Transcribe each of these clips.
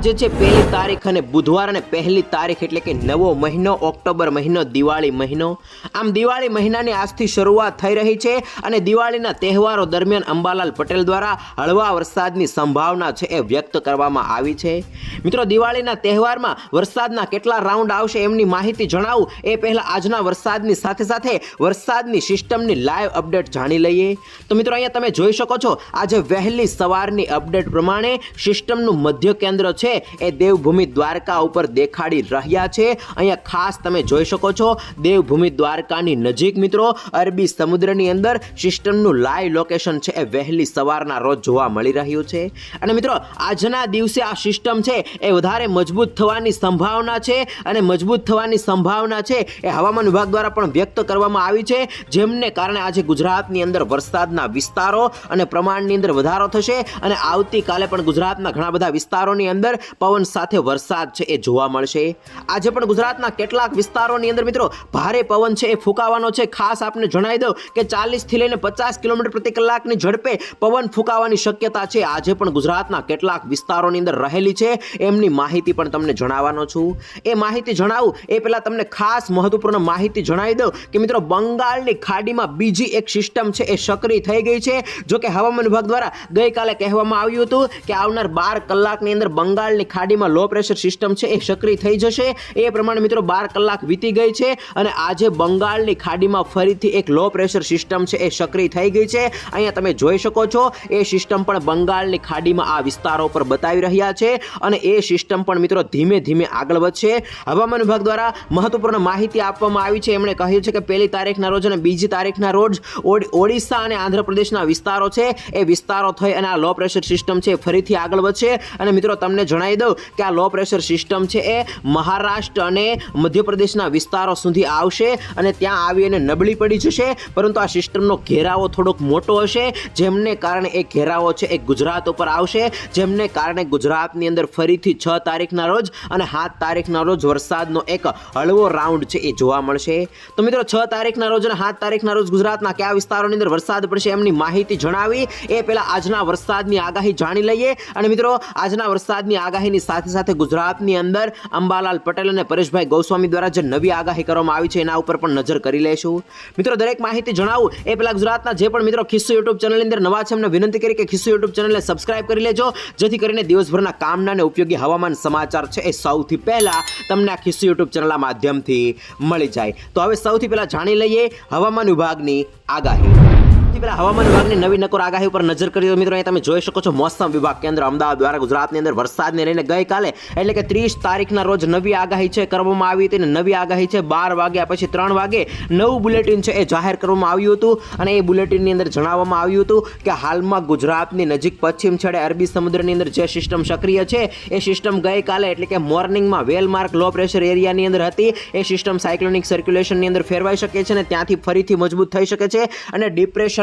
આજે છે પહેલી તારીખ અને બુધવાર અને પહેલી તારીખ એટલે કે નવો મહિનો, ઓક્ટોબર મહિનો, દિવાળી મહિનો. આમ દિવાળી મહિનાની આજથી શરૂઆત થઈ રહી છે અને દિવાળીના તહેવારો દરમિયાન અંબાલાલ પટેલ દ્વારા હળવા વરસાદની સંભાવના છે એ વ્યક્ત કરવામાં આવી છે. મિત્રો, દિવાળીના તહેવારમાં વરસાદના કેટલા રાઉન્ડ આવશે એમની માહિતી જણાવું. એ પહેલાં આજના વરસાદની સાથે સાથે વરસાદની સિસ્ટમની લાઈવ અપડેટ જાણી લઈએ. તો મિત્રો, અહીંયા તમે જોઈ શકો છો, આજે વહેલી સવારની અપડેટ પ્રમાણે સિસ્ટમનું મધ્ય કેન્દ્ર છે એ દેવભૂમિ દ્વારકા ઉપર દેખાડી રહ્યા છે. અહીંયા ખાસ તમે જોઈ શકો છો, દેવભૂમિ દ્વારકાની નજીક મિત્રો, અરબી સમુદ્રની અંદર સિસ્ટમનું લાઈવ લોકેશન છે, એ વહેલી સવારના રોજ જોવા મળી રહ્યું છે. અને મિત્રો, આજના દિવસે આ સિસ્ટમ છે, એ વધારે મજબૂત થવાની સંભાવના છે, અને મજબૂત થવાની સંભાવના છે, એ હવામાન વિભાગ દ્વારા પણ વ્યક્ત કરવામાં આવી છે. જેમને કારણે આજે ગુજરાતની અંદર વરસાદના વિસ્તારો અને પ્રમાણની અંદર વધારો થશે, અને આવતીકાલે પણ ગુજરાતના ઘણા બધા વિસ્તારોની અંદર પવન સાથે વરસાદ છે એ જોવા મળશે. આજે પણ ગુજરાતના કેટલાક વિસ્તારોની અંદર મિત્રો ભારે પવન છે એ ફૂંકાવાનો છે. ખાસ આપને જણાવી દઉં કે ચાલીસથી લઈને પચાસ કિલોમીટર પ્રતિ કલાકની ઝડપે પવન ફૂંકાવાની શક્યતા છે. આજે પણ ગુજરાતના કેટલાક વિસ્તારોની અંદર રહેલી છે. એમની માહિતી પણ તમને જણાવવાનો છું. એ માહિતી જણાવું એ પહેલાં તમને ખાસ મહત્વપૂર્ણ માહિતી જણાવી દઉં કે મિત્રો બંગાળની ખાડીમાં બીજી એક સિસ્ટમ છે એ સક્રિય થઈ ગઈ છે. જો કે હવામાન વિભાગ દ્વારા ગઈકાલે કહેવામાં આવ્યું હતું કે આવનાર બાર કલાકની અંદર બંગાળની ખાડીમાં લો પ્રેશર સિસ્ટમ છે, એ સક્રિય થઈ જશે. એ પ્રમાણે મિત્રો બાર કલાક વીતી ગઈ છે અને આજે બંગાળની ખાડીમાં ફરીથી એક લો પ્રેશર સિસ્ટમ છે, એ સક્રિય થઈ ગઈ છે. અહીંયા તમે જોઈ શકો છો, એ સિસ્ટમ પણ બંગાળની ખાડીમાં આ વિસ્તારો પર બતાવી રહ્યા છે અને એ સિસ્ટમ પણ મિત્રો ધીમે ધીમે આગળ વધશે. હવામાન વિભાગ દ્વારા મહત્વપૂર્ણ માહિતી આપવામાં આવી છે. એમણે કહ્યું છે કે પહેલી તારીખના રોજ અને બીજી તારીખના રોજ ઓડિશા અને આંધ્રપ્રદેશના વિસ્તારો છે, એ વિસ્તારો થઈ અને આ લો પ્રેશર સિસ્ટમ છે ફરીથી આગળ વધશે. અને મિત્રો, તમને જણાવી દઉં કે આ લો પ્રેશર સિસ્ટમ છે એ મહારાષ્ટ્ર અને મધ્યપ્રદેશના વિસ્તારો સુધી આવશે અને ત્યાં આવી અને નબળી પડી જશે. પરંતુ આ સિસ્ટમનો ઘેરાવો થોડોક મોટો હશે, જેમને કારણે એ ઘેરાવો છે એ ગુજરાત ઉપર આવશે, જેમને કારણે ગુજરાતની અંદર ફરીથી છ તારીખના રોજ અને સાત તારીખના રોજ વરસાદનો એક હળવો રાઉન્ડ છે એ જોવા મળશે. તો મિત્રો, છ તારીખના રોજ અને સાત તારીખના રોજ ગુજરાતના કયા વિસ્તારોની અંદર વરસાદ પડશે એમની માહિતી જણાવી. એ પહેલાં આજના વરસાદની આગાહી જાણી લઈએ. અને મિત્રો, આજના વરસાદની આગાહીની સાથે સાથે ગુજરાતની અંદર અંબાલાલ પટેલ અને પરેશભાઈ ગોસ્વામી દ્વારા જે નવી આગાહી કરવામાં આવી છે, એના ઉપર પણ નજર કરી લેશું. મિત્રો, દરેક માહિતી જણાવું. એ પેલા ગુજરાતના જે પણ મિત્રો ખિસ્સુ યુટ્યુબ ચેનલની અંદર નવા છે, એમને વિનંતી કરી કે ખિસ્સુ યુટ્યુબ ચેનલને સબસ્ક્રાઇબ કરી લેજો, જેથી કરીને દિવસભરના કામના અને ઉપયોગી હવામાન સમાચાર છે, એ સૌથી પહેલાં તમને આ ખિસ્સુ યુટ્યુબ ચેનલના માધ્યમથી મળી જાય. તો હવે સૌથી પહેલાં જાણી લઈએ હવામાન વિભાગની આગાહી. સૌથી હવામાન વિભાગની નવી નકોર આગાહી ઉપર નજર કરી મિત્રો, અહીંયા તમે જોઈ શકો છો, મોસમ વિભાગ કેન્દ્ર અમદાવાદ દ્વારા ગુજરાતની અંદર વરસાદને લઈને ગઈકાલે એટલે કે ત્રીસ તારીખના રોજ નવી આગાહી છે કરવામાં આવી હતી અને નવી આગાહી છે બાર વાગ્યા પછી ત્રણ વાગે નવું બુલેટિન છે એ જાહેર કરવામાં આવ્યું હતું અને એ બુલેટિનની અંદર જણાવવામાં આવ્યું હતું કે હાલમાં ગુજરાતની નજીક પશ્ચિમ છેડે અરબી સમુદ્રની અંદર જે સિસ્ટમ સક્રિય છે, એ સિસ્ટમ ગઈકાલે એટલે કે મોર્નિંગમાં વેલમાર્ક લો પ્રેશર એરિયાની અંદર હતી, એ સિસ્ટમ સાયક્લોનિક સર્ક્યુલેશનની અંદર ફેરવાઈ શકે છે અને ત્યાંથી ફરીથી મજબૂત થઈ શકે છે અને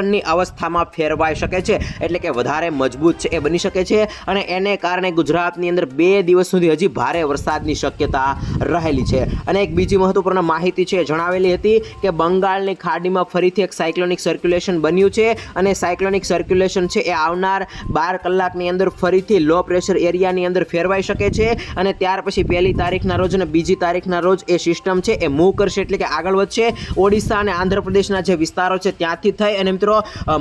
ડિપ્રેશનની અવસ્થામાં ફેરવાઈ શકે છે. એટલે કે વધારે મજબૂત છે એ બની શકે છે. અને એને કારણે ગુજરાતની અંદર બે દિવસ સુધી હજી ભારે વરસાદની શક્યતા રહેલી છે. અને એક બીજી મહત્વપૂર્ણ માહિતી છે જણાવેલી હતી કે બંગાળની ખાડીમાં ફરીથી એક સાયક્લોનિક સર્ક્યુલેશન બન્યું છે. અને સાયક્લોનિક સર્ક્યુલેશન છે એ આવનાર બાર કલાકની અંદર ફરીથી લો પ્રેશર એરિયાની અંદર ફેરવાઈ શકે છે. અને ત્યાર પછી પહેલી તારીખના રોજ અને બીજી તારીખના રોજ એ સિસ્ટમ છે એ મૂવ કરશે. એટલે કે આગળ વધશે. ઓડિશા અને આંધ્રપ્રદેશના જે વિસ્તારો છે ત્યાંથી થઈ. અને મિત્રો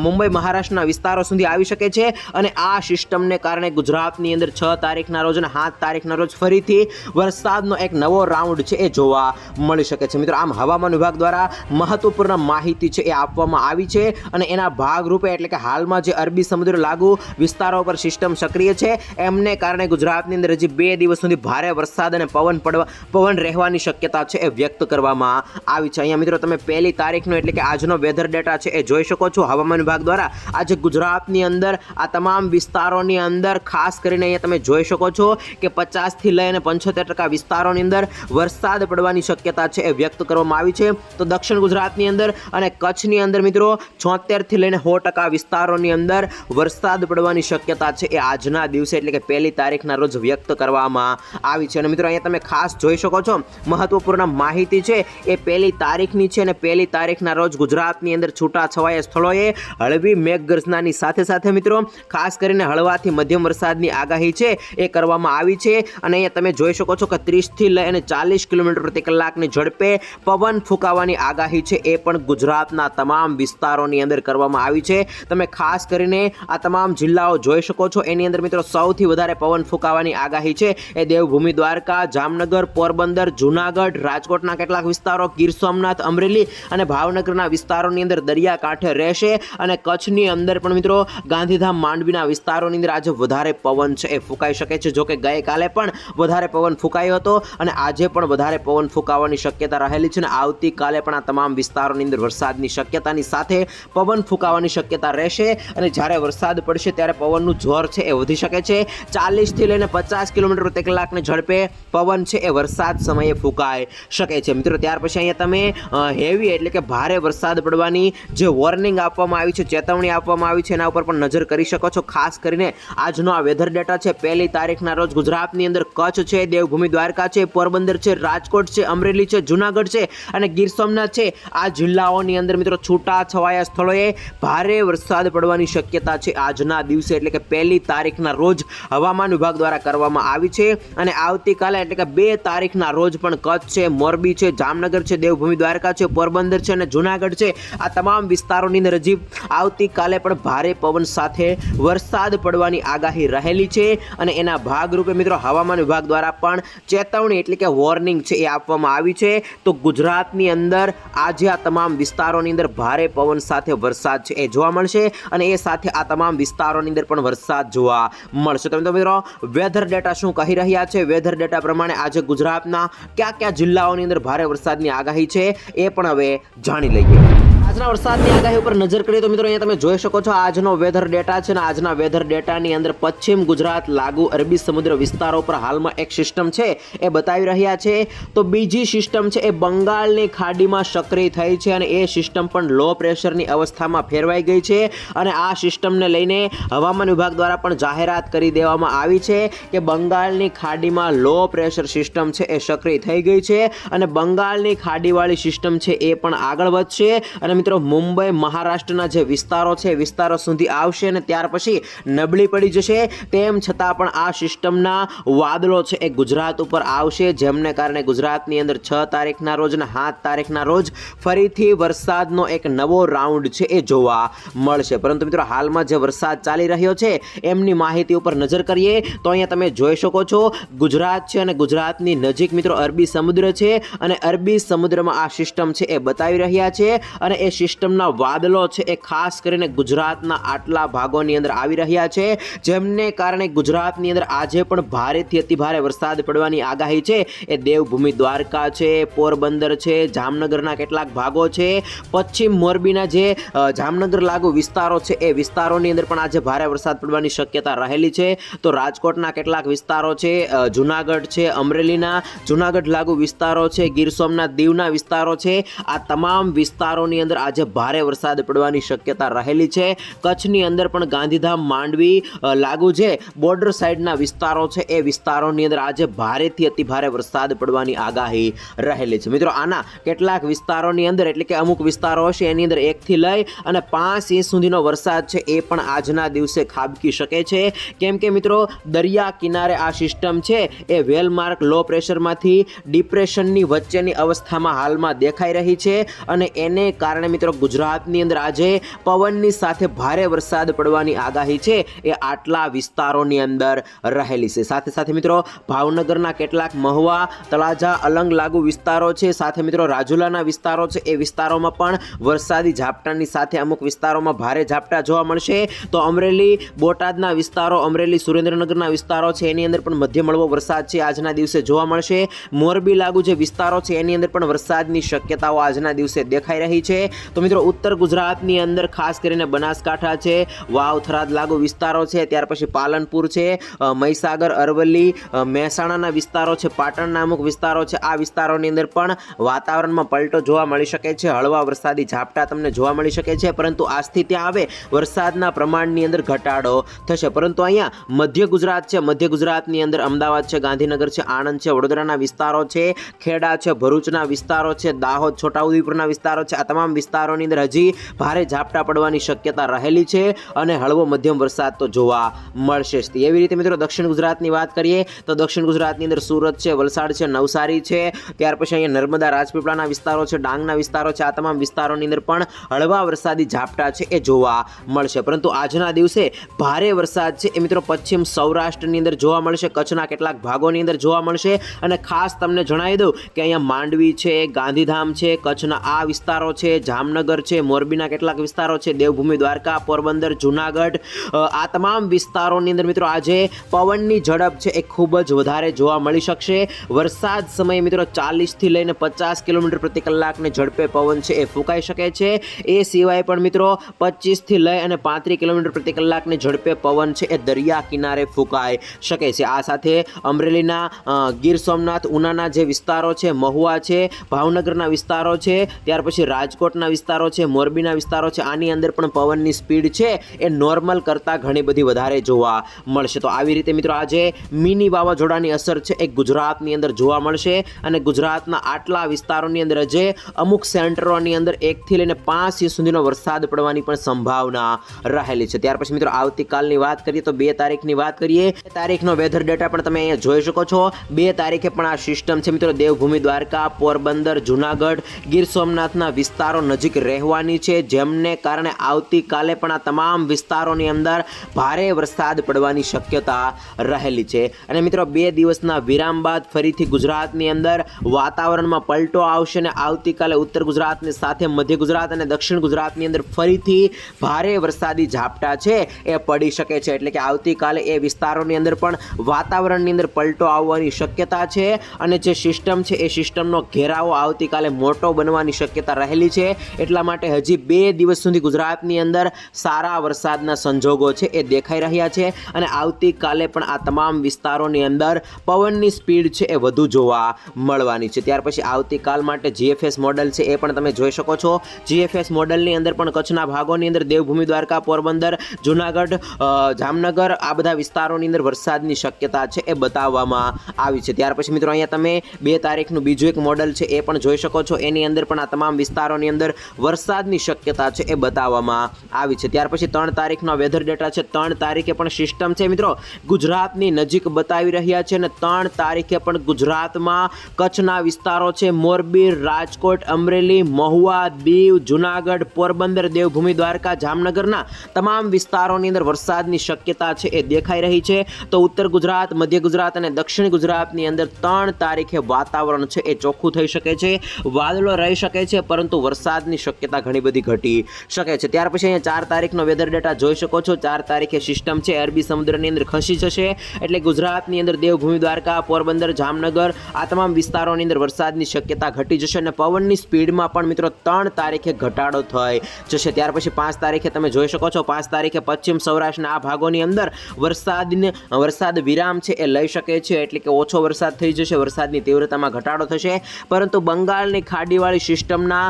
મુંબઈ મહારાષ્ટ્રના વિસ્તારો સુધી આવી શકે છે અને આ સિસ્ટમને કારણે ગુજરાતની અંદર છ તારીખના રોજ અને સાત તારીખના રોજ ફરીથી વરસાદનો એક નવો રાઉન્ડ છે એ જોવા મળી શકે છે. મિત્રો, આમ હવામાન વિભાગ દ્વારા મહત્વપૂર્ણ માહિતી છે એ આપવામાં આવી છે અને એના ભાગરૂપે એટલે કે હાલમાં જે અરબી સમુદ્ર લાગુ વિસ્તારો પર સિસ્ટમ સક્રિય છે, એમને કારણે ગુજરાતની અંદર હજી બે દિવસ સુધી ભારે વરસાદ અને પવન પડવા, પવન રહેવાની શક્યતા છે એ વ્યક્ત કરવામાં આવી છે. અહીંયા મિત્રો, તમે પહેલી તારીખનો એટલે કે આજનો વેધર ડેટા છે એ જોઈ શકો છો. હવામાન વિભાગ દ્વારા આજે ગુજરાતની અંદર આ તમામ વિસ્તારોની અંદર, ખાસ કરીને અહીંયા તમે જોઈ શકો છો કે પચાસથી લઈને પંચોતેર ટકા વિસ્તારોની અંદર વરસાદ પડવાની શક્યતા છે એ વ્યક્ત કરવામાં આવી છે. તો દક્ષિણ ગુજરાતની અંદર અને કચ્છની અંદર મિત્રો, છોતેરથી લઈને સો ટકા વિસ્તારોની અંદર વરસાદ પડવાની શક્યતા છે એ આજના દિવસે, એટલે કે પહેલી તારીખના રોજ વ્યક્ત કરવામાં આવી છે. અને મિત્રો, અહીંયા તમે ખાસ જોઈ શકો છો, મહત્વપૂર્ણ માહિતી છે એ પહેલી તારીખની છે અને પહેલી તારીખના રોજ ગુજરાતની અંદર છૂટા છવાયા સ્થળોએ સ્થળોએ હળવી મેઘગર્જનાની સાથે સાથે મિત્રો, ખાસ કરીને હળવાથી મધ્યમ વરસાદની આગાહી છે, એ કરવામાં આવી છે. અને અહીંયા તમે જોઈ શકો છો કે ત્રીસથી લઈ અને ચાલીસ કિલોમીટર પ્રતિ કલાકની ઝડપે પવન ફૂંકાવાની આગાહી છે, એ પણ ગુજરાતના તમામ વિસ્તારોની અંદર કરવામાં આવી છે. તમે ખાસ કરીને આ તમામ જિલ્લાઓ જોઈ શકો છો, એની અંદર મિત્રો સૌથી વધારે પવન ફૂંકાવાની આગાહી છે. એ દેવભૂમિ, દ્વારકા, જામનગર, પોરબંદર, જુનાગઢ, રાજકોટના કેટલાક વિસ્તારો, ગીર સોમનાથ, અમરેલી અને ભાવનગરના વિસ્તારોની અંદર દરિયાકાંઠે રહેશે અને કચ્છની અંદર પણ મિત્રો ગાંધીધામ માંડવીના વિસ્તારોની અંદર આજે વધારે પવન છે, એ ફૂંકાઈ શકે છે. જોકે ગઈકાલે પણ વધારે પવન ફૂંકાયો હતો અને આજે પણ વધારે પવન ફૂંકાવાની શક્યતા રહેલી છે અને આવતીકાલે પણ આ તમામ વિસ્તારોની અંદર વરસાદની શક્યતાની સાથે પવન ફૂંકાવાની શક્યતા રહેશે અને જ્યારે વરસાદ પડશે ત્યારે પવનનું જોર છે એ વધી શકે છે. ચાલીસથી લઈને પચાસ કિલોમીટર પ્રતિ કલાકની ઝડપે પવન છે એ વરસાદ સમયે ફૂંકાઈ શકે છે. મિત્રો, ત્યાર પછી અહીંયા તમે હેવી એટલે કે ભારે વરસાદ પડવાની જે વોર્નિંગ આપવામાં આવી છે, ચેતવણી આપવામાં આવી છે, એના ઉપર પણ નજર કરી શકો છો. ખાસ કરીને આજનો આ વેધર ડેટા છે, પહેલી તારીખના રોજ ગુજરાતની અંદર કચ્છ છે, દેવભૂમિ દ્વારકા છે, પોરબંદર છે, રાજકોટ છે, અમરેલી છે, જુનાગઢ છે અને ગીર સોમનાથ છે. આ જિલ્લાઓની અંદર મિત્રો છૂટા છવાયા સ્થળોએ ભારે વરસાદ પડવાની શક્યતા છે. આજના દિવસે એટલે કે પહેલી તારીખના રોજ હવામાન વિભાગ દ્વારા કરવામાં આવી છે અને આવતીકાલે એટલે કે બે તારીખના રોજ પણ કચ્છ છે, મોરબી છે, જામનગર છે, દેવભૂમિ દ્વારકા છે, પોરબંદર છે અને જુનાગઢ છે. આ તમામ વિસ્તારોની અંદર હજી આવતીકાલે પણ ભારે પવન સાથે વરસાદ પડવાની આગાહી રહેલી છે અને એના ભાગરૂપે મિત્રો હવામાન વિભાગ દ્વારા પણ ચેતવણી એટલે કે વોર્નિંગ છે એ આપવામાં આવી છે. તો ગુજરાતની અંદર આજે આ તમામ વિસ્તારોની અંદર ભારે પવન સાથે વરસાદ છે એ જોવા મળશે અને એ સાથે આ તમામ વિસ્તારોની અંદર પણ વરસાદ જોવા મળશે. તમે તો મિત્રો વેધર ડેટા શું કહી રહ્યા છે? વેધર ડેટા પ્રમાણે આજે ગુજરાતના કયા કયા જિલ્લાઓની અંદર ભારે વરસાદની આગાહી છે એ પણ હવે જાણી લઈએ. આજના વરસાદની આગાહી ઉપર નજર કરીએ તો મિત્રો અહીંયા તમે જોઈ શકો છો આજનો વેધર ડેટા છે અને આજના વેધર ડેટાની અંદર પશ્ચિમ ગુજરાત લાગુ અરબી સમુદ્ર વિસ્તારો પર હાલમાં એક સિસ્ટમ છે, એ બતાવી રહ્યા છે. તો બીજી સિસ્ટમ છે, એ બંગાળની ખાડીમાં સક્રિય થઈ છે અને એ સિસ્ટમ પણ લો પ્રેશરની અવસ્થામાં ફેરવાઈ ગઈ છે અને આ સિસ્ટમને લઈને હવામાન વિભાગ દ્વારા પણ જાહેરાત કરી દેવામાં આવી છે કે બંગાળની ખાડીમાં લો પ્રેશર સિસ્ટમ છે, એ સક્રિય થઈ ગઈ છે અને બંગાળની ખાડીવાળી સિસ્ટમ છે, એ પણ આગળ વધશે અને મિત્રો મુંબઈ, મહારાષ્ટ્રના જે વિસ્તારો છે વિસ્તારો સુધી આવશે અને ત્યાર પછી નબળી પડી જશે. તેમ છતાં પણ આ સિસ્ટમના વાદળો છે એ ગુજરાત ઉપર આવશે. જેમને કારણે ગુજરાતની અંદર છ તારીખના રોજ અને સાત તારીખના રોજ ફરીથી વરસાદનો એક નવો રાઉન્ડ છે એ જોવા મળશે. પરંતુ મિત્રો, હાલમાં જે વરસાદ ચાલી રહ્યો છે, એમની માહિતી ઉપર નજર કરીએ તો અહીંયા તમે જોઈ શકો છો, ગુજરાત છે અને ગુજરાતની નજીક મિત્રો અરબી સમુદ્ર છે અને અરબી સમુદ્રમાં આ સિસ્ટમ છે એ બતાવી રહ્યા છે અને એ સિસ્ટમના વાદળો છે એ ખાસ કરીને ગુજરાતના આટલા ભાગોની અંદર આવી રહ્યા છે. જેમને કારણે ગુજરાતની અંદર આજે પણ ભારેથી અતિ ભારે વરસાદ પડવાની આગાહી છે. એ દેવભૂમિ દ્વારકા છે, પોરબંદર છે, જામનગરના કેટલાક ભાગો છે. પશ્ચિમ મોરબીના જે જામનગર લાગુ વિસ્તારો છે એ વિસ્તારોની અંદર પણ આજે ભારે વરસાદ પડવાની શક્યતા રહેલી છે. તો રાજકોટના કેટલાક વિસ્તારો છે જુનાગઢ છે, અમરેલીના જુનાગઢ લાગુ વિસ્તારો છે, ગીર સોમનાથ, દીવના વિસ્તારો છે. આ તમામ વિસ્તારોની અંદર આજે ભારે વરસાદ પડવાની શક્યતા રહેલી છે. કચ્છની અંદર પણ ગાંધીધામ માંડવી લાગુ છે. બોર્ડર સાઈડના વિસ્તારો છે. એ વિસ્તારોની અંદર આજે ભારેથી અતિભારે વરસાદ પડવાની આગાહી રહેલી છે. મિત્રો, આના કેટલાક વિસ્તારોની અંદર, એટલે કે અમુક વિસ્તારો હશે, એની અંદર એકથી લઈ અને પાંચ ઇંચ સુધીનો વરસાદ છે, એ પણ આજના દિવસે ખાબકી શકે છે. કેમ કે મિત્રો, દરિયા કિનારે આ સિસ્ટમ છે. એ વેલમાર્ક લો પ્રેશરમાંથી ડિપ્રેશનની વચ્ચેની અવસ્થામાં હાલમાં દેખાઈ રહી છે અને એને કારણે મિત્રો ગુજરાતની અંદર આજે પવનની સાથે ભારે વરસાદ પડવાની આગાહી છે. એ આટલા વિસ્તારોની અંદર રહેલી છે. સાથે સાથે મિત્રો ભાવનગરના કેટલાક મહુવા, તળાજા, અલંગ લાગુ વિસ્તારો છે. સાથે મિત્રો રાજુલાના વિસ્તારો છે. એ વિસ્તારોમાં પણ વરસાદી ઝાપટાની સાથે અમુક વિસ્તારોમાં ભારે ઝાપટા જોવા મળશે. તો અમરેલી, બોટાદના વિસ્તારો, અમરેલી, સુરેન્દ્રનગરના વિસ્તારો છે. એની અંદર પણ મધ્યમ હળવો વરસાદ છે આજના દિવસે જોવા મળશે. મોરબી લાગુ જે વિસ્તારો છે, એની અંદર પણ વરસાદની શક્યતાઓ આજના દિવસે દેખાઈ રહી છે. તો મિત્રો ઉત્તર ગુજરાતની અંદર ખાસ કરીને બનાસકાંઠા છે, વાવ થરાદ લાગુ વિસ્તારો છે, ત્યાર પછી પાલનપુર છે મહીસાગર, અરવલ્લી મહેસાણાના વિસ્તારો છે, પાટણના અમુક વિસ્તારો છે, આ વિસ્તારોની અંદર પણ વાતાવરણમાં પલટો જોવા મળી શકે છે, હળવા વરસાદી ઝાપટા તમને જોવા મળી શકે છે, પરંતુ આજથી ત્યાં હવે વરસાદના પ્રમાણની અંદર ઘટાડો થશે. પરંતુ અહીંયા મધ્ય ગુજરાત છે, મધ્ય ગુજરાતની અંદર અમદાવાદ છે, ગાંધીનગર છે, આણંદ છે, વડોદરાના વિસ્તારો છે, ખેડા છે, ભરૂચના વિસ્તારો છે, દાહોદ, છોટાઉદેપુરના વિસ્તારો છે, આ તમામ વિસ્તારોની અંદર હજી ભારે ઝાપટા પડવાની શક્યતા રહેલી છે અને હળવો મધ્યમ વરસાદ તો જોવા મળશે જ. એવી રીતે મિત્રો દક્ષિણ ગુજરાતની વાત કરીએ તો દક્ષિણ ગુજરાતની અંદર સુરત છે, વલસાડ છે, નવસારી છે. ત્યાર પછી અહીંયા નર્મદા, રાજપીપળાના વિસ્તારો છે, ડાંગના વિસ્તારો છે, આ તમામ વિસ્તારોની અંદર પણ હળવા વરસાદી ઝાપટા છે એ જોવા મળશે. પરંતુ આજના દિવસે ભારે વરસાદ છે એ મિત્રો પશ્ચિમ સૌરાષ્ટ્રની અંદર જોવા મળશે, કચ્છના કેટલાક ભાગોની અંદર જોવા મળશે અને ખાસ તમને જણાવી દઉં કે અહીંયા માંડવી છે, ગાંધીધામ છે, કચ્છના આ વિસ્તારો છે જામનગર છે, મોરબીના કેટલાક વિસ્તારો છે, દેવભૂમિ, દ્વારકા, પોરબંદર, જુનાગઢ આ તમામ વિસ્તારોની અંદર મિત્રો આજે પવનની ઝડપ છે એ ખૂબ જ વધારે જોવા મળી શકશે. વરસાદ સમયે મિત્રો ચાલીસથી લઈને પચાસ કિલોમીટર પ્રતિ કલાકની ઝડપે પવન છે એ ફૂંકાઈ શકે છે. એ સિવાય પણ મિત્રો પચીસથી લઈ અને પાંત્રીસ કિલોમીટર પ્રતિ કલાકની ઝડપે પવન છે એ દરિયા કિનારે ફૂંકાઈ શકે છે. આ સાથે અમરેલીના ગીર સોમનાથ, ઉનાના જે વિસ્તારો છે, મહુવા છે, ભાવનગરના વિસ્તારો છે, ત્યાર પછી રાજકોટના વિસ્તારો છે, મોરબીના વિસ્તારો છે, આની અંદર પણ પવનની સ્પીડ છે, એ નોર્મલ કરતાં ઘણી બધી વધારે જોવા મળશે. તો આવી રીતે મિત્રો આજે મિની વાવાઝોડાની અસર છે, એ ગુજરાતની અંદર જોવા મળશે અને ગુજરાતના આટલા વિસ્તારોની અંદર જે અમુક સેન્ટરોની અંદર એકથી લઈને પાંચ ઇંચ સુધીનો વરસાદ પડવાની પણ સંભાવના રહેલી છે. ત્યાર પછી મિત્રો આવતીકાલની વાત કરીએ તો બે તારીખની વાત કરીએ. તારીખનો વેધર ડેટા પણ તમે અહીંયા જોઈ શકો છો. બે તારીખે પણ આ સિસ્ટમ છે મિત્રો દેવભૂમિ દ્વારકા, પોરબંદર, જુનાગઢ, ગીર સોમનાથના વિસ્તારો નજીક રહેવાની છે. જેમને કારણે આવતીકાલે પણ આ તમામ વિસ્તારોની અંદર ભારે વરસાદ પડવાની શક્યતા રહેલી છે. અને મિત્રો, બે દિવસના વિરામ બાદ ફરીથી ગુજરાતની અંદર વાતાવરણમાં પલટો આવશે અને આવતીકાલે ઉત્તર ગુજરાતની સાથે મધ્ય ગુજરાત અને દક્ષિણ ગુજરાતની અંદર ફરીથી ભારે વરસાદી ઝાપટા છે એ પડી શકે છે. એટલે કે આવતીકાલે એ વિસ્તારોની અંદર પણ વાતાવરણની અંદર પલટો આવવાની શક્યતા છે. અને જે સિસ્ટમ છે, એ સિસ્ટમનો ઘેરાવો આવતીકાલે મોટો બનવાની શક્યતા રહેલી છે. એટલા માટે હજી બે દિવસ સુધી ગુજરાતની અંદર સારા વરસાદના સંજોગો છે, એ દેખાઈ રહ્યા છે અને આવતીકાલે પણ આ તમામ વિસ્તારોની અંદર પવનની સ્પીડ છે, એ વધુ જોવા મળવાની છે. ત્યાર પછી આવતીકાલ માટે જીએફએસ મોડલ છે, એ પણ તમે જોઈ શકો છો. જીએફએસ મોડલની અંદર પણ કચ્છના ભાગોની અંદર દેવભૂમિ દ્વારકા, પોરબંદર, જુનાગઢ જામનગર આ બધા વિસ્તારોની અંદર વરસાદની શક્યતા છે, એ બતાવવામાં આવી છે. ત્યાર પછી મિત્રો અહીંયા તમે બે તારીખનું બીજું એક મોડલ છે, એ પણ જોઈ શકો છો. એની અંદર પણ આ તમામ વિસ્તારોની અંદર વરસાદની શક્યતા છે એ બતાવવામાં આવી છે. ત્યાર પછી ત્રણ તારીખનો વેધર ડેટા છે. ત્રણ તારીખે પણ સિસ્ટમ છે. મિત્રો, ગુજરાતની નજીક બતાવી રહ્યા છે અને ત્રણ તારીખે પણ ગુજરાતમાં કચ્છના વિસ્તારો છે. મોરબી, રાજકોટ, અમરેલી, મહુવા, દીવ, જુનાગઢ, પોરબંદર, દેવભૂમિ, દ્વારકા, જામનગરના તમામ વિસ્તારોની અંદર વરસાદની શક્યતા છે એ દેખાઈ રહી છે. તો ઉત્તર ગુજરાત, મધ્ય ગુજરાત અને દક્ષિણ ગુજરાતની અંદર ત્રણ તારીખે વાતાવરણ છે એ ચોખ્ખું થઈ શકે છે. વાદળો રહી શકે છે, પરંતુ વરસાદની શક્યતા ઘણી બધી ઘટી શકે છે. ત્યાર પછી અહીંયા ચાર તારીખનો વેધર ડેટા જોઈ શકો છો. ચાર તારીખે સિસ્ટમ છે, અરબી સમુદ્રની અંદર ખસી જશે. એટલે ગુજરાતની અંદર દેવભૂમિ, દ્વારકા, પોરબંદર, જામનગર આ તમામ વિસ્તારોની અંદર વરસાદની શક્યતા ઘટી જશે અને પવનની સ્પીડમાં પણ મિત્રો ત્રણ તારીખે ઘટાડો થઈ જશે. ત્યાર પછી પાંચ તારીખે તમે જોઈ શકો છો, પાંચ તારીખે પશ્ચિમ સૌરાષ્ટ્રના આ ભાગોની અંદર વરસાદને, વરસાદ વિરામ છે એ લઈ શકે છે. એટલે કે ઓછો વરસાદ થઈ જશે, વરસાદની તીવ્રતામાં ઘટાડો થશે. પરંતુ બંગાળની ખાડીવાળી સિસ્ટમના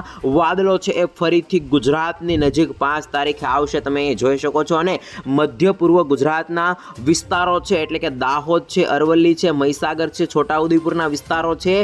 વાદળો છે એ ફરીથી ગુજરાતની નજીક પાંચ તારીખે આવશે. તમે એ જોઈ શકો છો. અને મધ્ય પૂર્વ ગુજરાતના વિસ્તારો છે, એટલે કે દાહોદ છે, અરવલ્લી છે, મહીસાગર છે, છોટાઉદેપુરના વિસ્તારો છે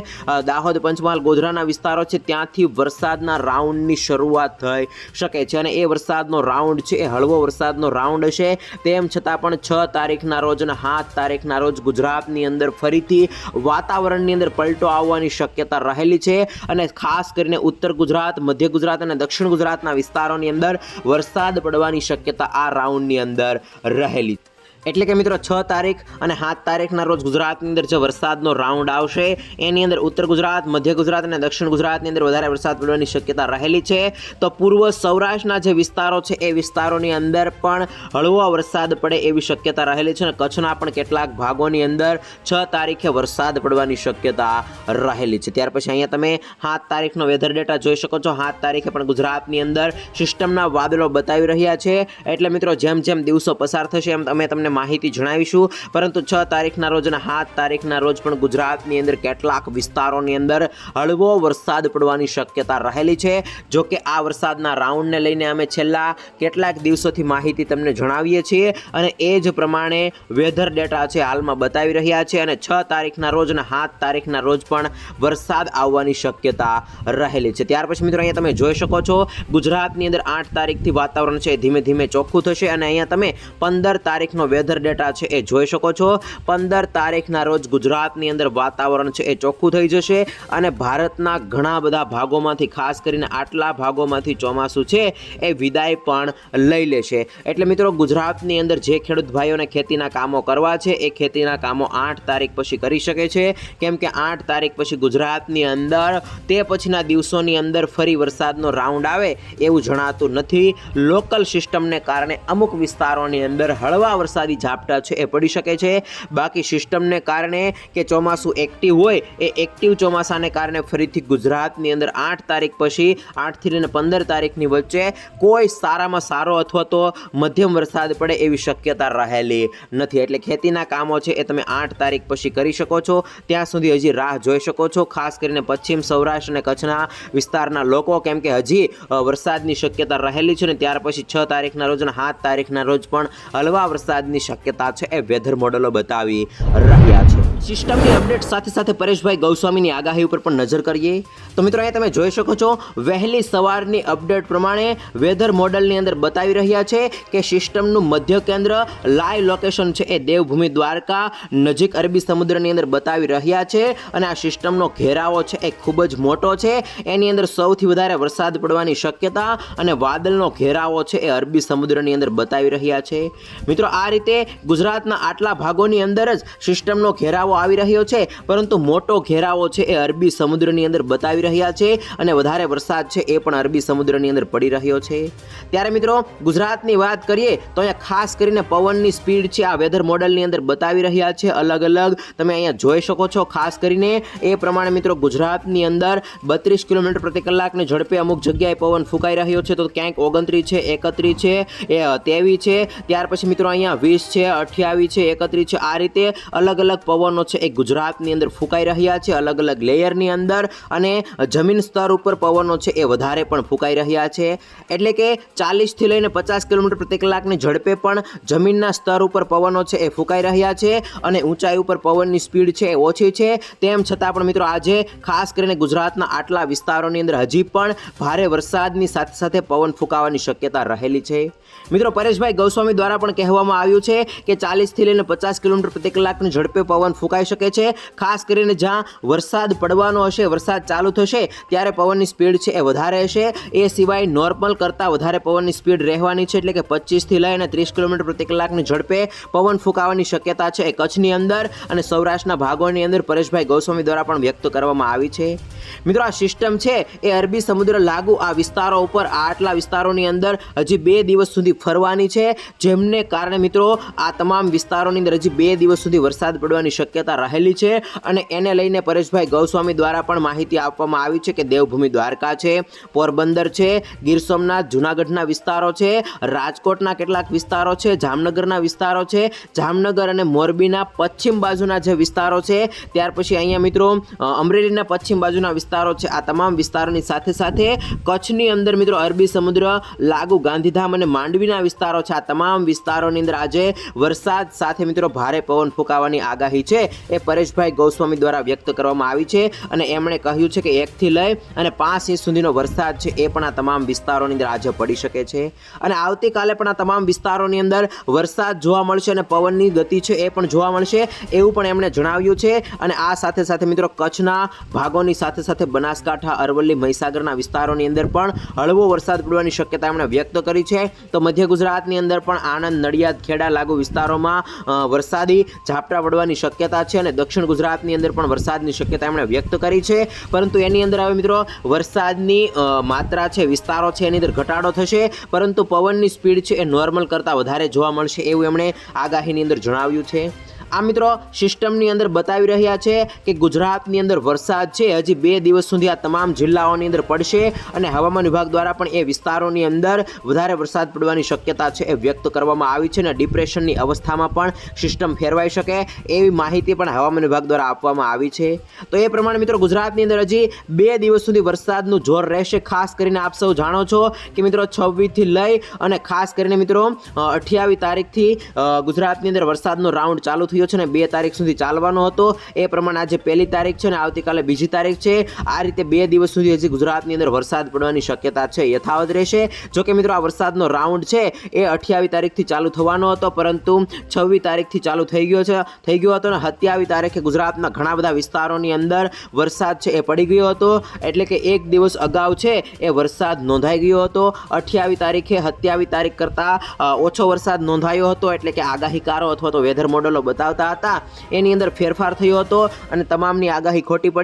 દાહોદ, પંચમહાલ, ગોધરાના વિસ્તારો છે. ત્યાંથી વરસાદના રાઉન્ડની શરૂઆત થઈ શકે છે. અને એ વરસાદનો રાઉન્ડ છે, એ હળવો વરસાદનો રાઉન્ડ હશે તેમ છતાં પણ છ તારીખના રોજ અને સાત તારીખના રોજ ગુજરાતની અંદર ફરીથી વાતાવરણની અંદર પલટો આવવાની શક્યતા રહેલી છે. અને ખાસ કરીને ઉત્તર ગુજરાત, મધ્ય ગુજરાત અને દક્ષિણ ગુજરાતના વિસ્તારોની અંદર વરસાદ પડવાની શક્યતા આ રાઉન્ડની અંદર રહેલી એટલે કે મિત્રો છ તારીખ અને સાત તારીખના રોજ ગુજરાતની અંદર જે વરસાદનો રાઉન્ડ આવશે, એની અંદર ઉત્તર ગુજરાત, મધ્ય ગુજરાત અને દક્ષિણ ગુજરાતની અંદર વધારે વરસાદ પડવાની શક્યતા રહેલી છે. તો પૂર્વ સૌરાષ્ટ્રના જે વિસ્તારો છે, એ વિસ્તારોની અંદર પણ હળવો વરસાદ પડે એવી શક્યતા રહેલી છે અને કચ્છના પણ કેટલાક ભાગોની અંદર છ તારીખે વરસાદ પડવાની શક્યતા રહેલી છે. ત્યાર પછી અહીંયા તમે સાત તારીખનો વેધર ડેટા જોઈ શકો છો. સાત તારીખે પણ ગુજરાતની અંદર સિસ્ટમના વાદળો બતાવી રહ્યા છે. એટલે મિત્રો જેમ જેમ દિવસો પસાર થશે, એમ અમે તમને માહિતી જણાવીશું. પરંતુ છ તારીખના રોજ અને સાત તારીખના રોજ પણ ગુજરાતની અંદર કેટલાક વિસ્તારોની અંદર હળવો વરસાદ પડવાની શક્યતા રહેલી છે. જો કે આ વરસાદના રાઉન્ડને લઈને અમે છેલ્લા કેટલાક દિવસોથી માહિતી તમને જણાવીએ છીએ અને એ જ પ્રમાણે વેધર ડેટા છે હાલમાં બતાવી રહ્યા છે અને છ તારીખના રોજ અને સાત તારીખના રોજ પણ વરસાદ આવવાની શક્યતા રહેલી છે. ત્યાર પછી મિત્રો અહીંયા તમે જોઈ શકો છો, ગુજરાતની અંદર આઠ તારીખથી વાતાવરણ છે, ધીમે ધીમે ચોખ્ખું થશે અને અહીંયા તમે પંદર તારીખનો વેધર ડેટા છે એ જોઈ શકો છો. પંદર તારીખના રોજ ગુજરાતની અંદર વાતાવરણ છે એ ચોખ્ખું થઈ જશે અને ભારતના ઘણા બધા ભાગોમાંથી, ખાસ કરીને આટલા ભાગોમાંથી ચોમાસું છે એ વિદાય પણ લઈ લેશે. એટલે મિત્રો, ગુજરાતની અંદર જે ખેડૂત ભાઈઓને ખેતીના કામો કરવા છે, એ ખેતીના કામો આઠ તારીખ પછી કરી શકે છે. કેમ કે આઠ તારીખ પછી ગુજરાતની અંદર, તે પછીના દિવસોની અંદર ફરી વરસાદનો રાઉન્ડ આવે એવું જણાતું નથી. લોકલ સિસ્ટમને કારણે અમુક વિસ્તારોની અંદર હળવા વરસાદી ઝાપટા છે, એ પડી શકે છે. બાકી સિસ્ટમને કારણે કે ચોમાસું એક્ટિવ હોય, એ એક્ટિવ ચોમાસાને કારણે ફરીથી ગુજરાતની અંદર આઠ તારીખ પછી, આઠથી લઈને પંદર તારીખની વચ્ચે કોઈ સારામાં સારો અથવા તો મધ્યમ વરસાદ પડે એવી શક્યતા રહેલી નથી. એટલે ખેતીના કામો છે, એ તમે આઠ તારીખ પછી કરી શકો છો. ત્યાં સુધી હજી રાહ જોઈ શકો છો. ખાસ કરીને પશ્ચિમ સૌરાષ્ટ્ર અને કચ્છના વિસ્તારના લોકો, કેમ કે હજી વરસાદની શક્યતા રહેલી છે ને, ત્યાર પછી છ તારીખના રોજ અને સાત તારીખના રોજ પણ હલવા વરસાદની શક્યતા છે એ વેધર મોડલો બતાવી રહ્યા છે. સિસ્ટમની અપડેટ સાથે સાથે પરેશભાઈ ગૌસ્વામીની આગાહી ઉપર પણ નજર કરીએ. તો મિત્રો, અહીંયા તમે જોઈ શકો છો, વહેલી સવારની અપડેટ પ્રમાણે વેધર મોડલની અંદર બતાવી રહ્યા છે કે સિસ્ટમનું મધ્ય કેન્દ્ર લાઈવ લોકેશન છે એ દેવભૂમિ દ્વારકા, નજીક અરબી સમુદ્રની અંદર બતાવી રહ્યા છે અને આ સિસ્ટમનો ઘેરાવો છે એ ખૂબ જ મોટો છે. એની અંદર સૌથી વધારે વરસાદ પડવાની શક્યતા અને વાદળનો ઘેરાવો છે એ અરબી સમુદ્રની અંદર બતાવી રહ્યા છે. મિત્રો, આ રીતે ગુજરાતના આટલા ભાગોની અંદર જ સિસ્ટમનો ઘેરાવો આવી રહ્યો છે. પરંતુ મોટો ઘેરાવો છે એ અરબી સમુદ્રની અંદર બતાવી રહ્યા છે અને વધારે વરસાદ છે એ પણ અરબી સમુદ્રની અંદર પડી રહ્યો છે. ત્યારે મિત્રો, ગુજરાતની વાત કરીએ તો અહીંયા ખાસ કરીને પવનની સ્પીડ છે, આ વેધર મોડલની અંદર બતાવી રહ્યા છે અલગ અલગ. તમે અહીંયા જોઈ શકો છો, ખાસ કરીને એ પ્રમાણે મિત્રો, ગુજરાતની અંદર બત્રીસ કિલોમીટર પ્રતિ કલાકની ઝડપે અમુક જગ્યાએ પવન ફૂંકાઈ રહ્યો છે. તો ક્યાંક ઓગણત્રીસ છે, એકત્રીસ છે, એ તેવી છે. ત્યાર પછી મિત્રો, અહીંયા વીસ છે, અઠ્યાવીસ છે, એકત્રીસ છે. આ રીતે અલગ અલગ પવનો છે એ ગુજરાતની અંદર ફૂંકાઈ રહ્યા છે અલગ અલગ લેયરની અંદર અને જમીન સ્તર ઉપર પવનો છે એ વધારે પણ ફૂંકાઈ રહ્યા છે. એટલે કે ચાલીસથી લઈને પચાસ કિલોમીટર પ્રતિ કલાકની ઝડપે પણ જમીનના સ્તર ઉપર પવનો છે એ ફૂંકાઈ રહ્યા છે અને ઊંચાઈ ઉપર પવનની સ્પીડ છે એ ઓછી છે. તેમ છતાં પણ મિત્રો આજે ખાસ કરીને ગુજરાતના આટલા વિસ્તારોની અંદર હજી પણ ભારે વરસાદની સાથે સાથે પવન ફૂંકાવાની શક્યતા રહેલી છે. મિત્રો પરેશભાઈ ગૌસ્વામી દ્વારા પણ કહેવામાં આવ્યું છે કે ચાલીસથી લઈને પચાસ કિલોમીટર પ્રતિ કલાકની ઝડપે પવન ફૂંકાઈ શકે છે. ખાસ કરીને જ્યાં વરસાદ પડવાનો હશે, વરસાદ ચાલુ થશે, ત્યારે પવનની સ્પીડ છે એ વધારે હશે. એ સિવાય નોર્મલ કરતાં વધારે પવનની સ્પીડ રહેવાની છે, એટલે કે પચીસથી લઈને ત્રીસ કિલોમીટર પ્રતિ કલાકની ઝડપે પવન ફૂંકાવાની શક્યતા છે એ કચ્છની અંદર અને સૌરાષ્ટ્રના ભાગોની અંદર. પરેશભાઈ ગોસ્વામી દ્વારા પણ વ્યક્ત કરવામાં આવી છે. મિત્રો, આ સિસ્ટમ છે, એ અરબી સમુદ્ર લાગુ આ વિસ્તારો ઉપર, આટલા વિસ્તારોની અંદર હજી બે દિવસ સુધી ફરવાની છે. જેમને કારણે મિત્રો, આ તમામ વિસ્તારોની અંદર હજી બે દિવસ સુધી વરસાદ પડવાની શક્યતા રહેલી છે અને એને લઈને પરેશભાઈ ગૌસ્વામી દ્વારા પણ માહિતી આપવામાં આવી છે કે દેવભૂમિ દ્વારકા છે, પોરબંદર છે, ગીર સોમનાથ, જુનાગઢના વિસ્તારો છે, રાજકોટના કેટલાક વિસ્તારો છે, જામનગરના વિસ્તારો છે, જામનગર અને મોરબીના પશ્ચિમ બાજુના જે વિસ્તારો છે, ત્યાર પછી અહીંયા મિત્રો અમરેલીના પશ્ચિમ બાજુના વિસ્તારો છે. આ તમામ વિસ્તારોની સાથે સાથે કચ્છની અંદર મિત્રો અરબી સમુદ્ર, લાગુ ગાંધીધામ અને માંડવીના વિસ્તારો છે. આ તમામ વિસ્તારોની અંદર આજે વરસાદ સાથે મિત્રો ભારે પવન ફૂંકાવાની આગાહી છે. એ પરેશભાઈ ગૌસ્વામી દ્વારા વ્યક્ત કરવામાં આવી છે અને એમણે કહ્યું છે કે એકથી લઈ અને પાંચ ઇંચ સુધીનો વરસાદ છે એ પણ આ તમામ વિસ્તારોની અંદર આજે પડી શકે છે. અને આવતીકાલે પણ આ તમામ વિસ્તારોની અંદર વરસાદ જોવા મળશે અને પવનની ગતિ છે એ પણ જોવા મળશે એવું પણ એમણે જણાવ્યું છે. અને આ સાથે સાથે મિત્રો કચ્છના ભાગોની સાથે સાથે બનાસકાંઠા, અરવલ્લી, મહીસાગરના વિસ્તારોની અંદર પણ હળવો વરસાદ પડવાની શક્યતા એમણે વ્યક્ત કરી છે. તો મધ્ય ગુજરાતની અંદર પણ આણંદ, નડિયાદ, ખેડા લાગુ વિસ્તારોમાં વરસાદી ઝાપટા પડવાની શક્યતા છે અને દક્ષિણ ગુજરાતની અંદર પણ વરસાદની શક્યતા એમણે વ્યક્ત કરી છે. પરંતુ એની અંદર હવે મિત્રો, વરસાદની માત્રા છે, વિસ્તારો છે, એની અંદર ઘટાડો થશે. પરંતુ પવનની સ્પીડ છે એ નોર્મલ કરતાં વધારે જોવા મળશે એવું એમણે આગાહીની અંદર જણાવ્યું છે. આ મિત્રો સિસ્ટમની અંદર બતાવી રહ્યા છે કે ગુજરાતની અંદર વરસાદ છે. હજી બે દિવસ સુધી આ તમામ જિલ્લાઓની અંદર પડશે અને હવામાન વિભાગ દ્વારા પણ એ વિસ્તારોની અંદર વધારે વરસાદ પડવાની શક્યતા છે એ વ્યક્ત કરવામાં આવી છે અને ડિપ્રેશનની અવસ્થામાં પણ સિસ્ટમ ફેરવાઈ શકે એવી માહિતી પણ હવામાન વિભાગ દ્વારા આપવામાં આવી છે. તો એ પ્રમાણે મિત્રો ગુજરાતની અંદર હજી બે દિવસ સુધી વરસાદનું જોર રહેશે. ખાસ કરીને આપ સૌ જાણો છો કે મિત્રો છવ્વીસથી લઈ અને ખાસ કરીને મિત્રો અઠ્યાવીસ તારીખથી ગુજરાતની અંદર વરસાદનો રાઉન્ડ ચાલુ થયો છે અને બે તારીખ સુધી ચાલવાનો હતો. એ પ્રમાણે આજે પહેલી તારીખ છે અને આવતીકાલે બીજી તારીખ છે. આ રીતે બે દિવસ સુધી હજી ગુજરાતની અંદર વરસાદ પડવાની શક્યતા છે, યથાવત રહેશે. જો કે મિત્રો આ વરસાદનો રાઉન્ડ છે, એ અઠ્યાવીસ તારીખથી ચાલુ થવાનો હતો, પરંતુ છવ્વીસ તારીખથી ચાલુ થઈ ગયો છે. થઈ ગયો હતો અને સત્યાવીસ તારીખે ગુજરાતના ઘણા બધા વિસ્તારોની અંદર વરસાદ છે, એ પડી ગયો હતો. એટલે કે એક દિવસ અગાઉ છે, એ વરસાદ નોંધાઈ ગયો હતો. અઠ્યાવીસ તારીખે સત્યાવીસ તારીખ કરતાં ઓછો વરસાદ નોંધાયો હતો. એટલે કે આગાહીકારો અથવા તો વેધર મોડલો બતાવતા હતા. એની અંદર ફેરફાર થયો હતો અને તમામની આગાહી ખોટી પડી